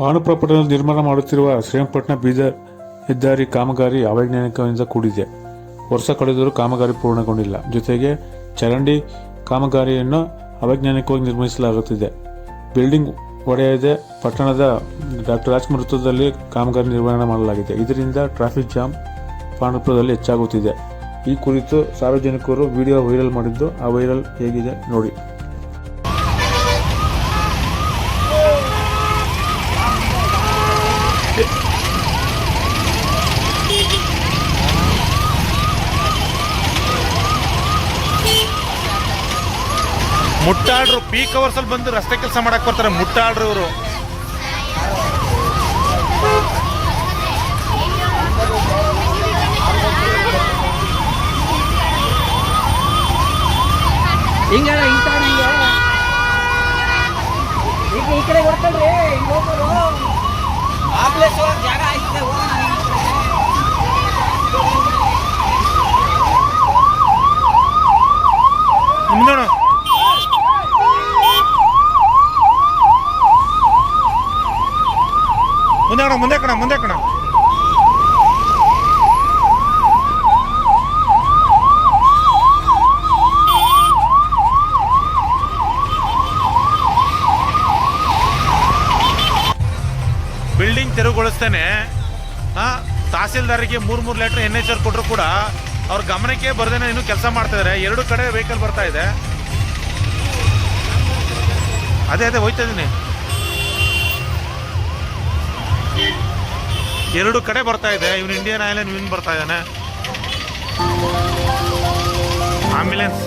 ಭಾನುಪುರ ನಿರ್ಮಾಣ ಮಾಡುತ್ತಿರುವ ಶ್ರೀರಂಗಪಟ್ಟಣ ಬೀದರ್ ಹೆದ್ದಾರಿ ಕಾಮಗಾರಿ ಅವೈಜ್ಞಾನಿಕದಿಂದ ಕೂಡಿದೆ. ವರ್ಷ ಕಳೆದರೂ ಕಾಮಗಾರಿ ಪೂರ್ಣಗೊಂಡಿಲ್ಲ. ಜೊತೆಗೆ ಚರಂಡಿ ಕಾಮಗಾರಿಯನ್ನು ಅವೈಜ್ಞಾನಿಕವಾಗಿ ನಿರ್ಮಿಸಲಾಗುತ್ತಿದೆ. ಬಿಲ್ಡಿಂಗ್ ಒಡೆಯದೆ ಪಟ್ಟಣದ ಡಾಕ್ಟರ್ ರಾಜ್ಕುಮಾರ್ ವೃತ್ತದಲ್ಲಿ ಕಾಮಗಾರಿ ನಿರ್ವಹಣೆ ಮಾಡಲಾಗಿದೆ. ಇದರಿಂದ ಟ್ರಾಫಿಕ್ ಜಾಮ್ ಪಾಂಡುಪುರದಲ್ಲಿ ಹೆಚ್ಚಾಗುತ್ತಿದೆ. ಈ ಕುರಿತು ಸಾರ್ವಜನಿಕರು ವಿಡಿಯೋ ವೈರಲ್ ಮಾಡಿದ್ದು, ಆ ವೈರಲ್ ಹೇಗಿದೆ ನೋಡಿ. ಮುಟ್ಟಾಳ್ರು ಪೀಕ್ ಅವರ್ಸ್ ಅಲ್ಲಿ ಬಂದು ರಸ್ತೆ ಕೆಲಸ ಮಾಡಕ್ ಬರ್ತಾರೆ ಮುಟ್ಟಾಡ್ರು ಇವರು. ಹಿಂಗಲ್ಲ ಇಂತ ನಂಗೆ ಈಗ ಈ ಕಡೆ ಹೊಡ್ಕೊಳ್ರಿ ಹಿಂಗ್ ಹೋಗೋರು ಆ ಪ್ಲೇಸ್ ಒಳಗೆ ಜಾಗ ಆಯ್ತದೆ ಹೋಗೋಣ ಮುಂದೆ ನೋಡು. ಮುಂದೆ ಕಣ ಮುಂದೆ ಕಣ ಮುಂದೆ ಕಣ ಬಿಲ್ಡಿಂಗ್ ತೆರವುಗೊಳಿಸ್ತೇನೆ. ತಹಸೀಲ್ದಾರಿಗೆ ಮೂರ್ ಮೂರು ಲೆಟರ್ ಎನ್ ಎಚ್ ಆರ್ ಕೊಟ್ಟರು ಕೂಡ ಅವ್ರ ಗಮನಕ್ಕೆ ಬರ್ದೇನೆ ಇನ್ನೂ ಕೆಲಸ ಮಾಡ್ತಾ ಇದಾರೆ. ಎರಡು ಕಡೆ ವೆಹಿಕಲ್ ಬರ್ತಾ ಇದೆ. ಅದೇ ಅದೇ ಹೋಯ್ತಾ ಇದೀನಿ. ಎರಡು ಕಡೆ ಬರ್ತಾ ಇದೆ. ಇವನು ಇಂಡಿಯನ್ ಐಲ್ಯಾಂಡ್ ಇವನ್ ಬರ್ತಾ ಇದ್ದಾನೆ. ಆಂಬ್ಯುಲೆನ್ಸ್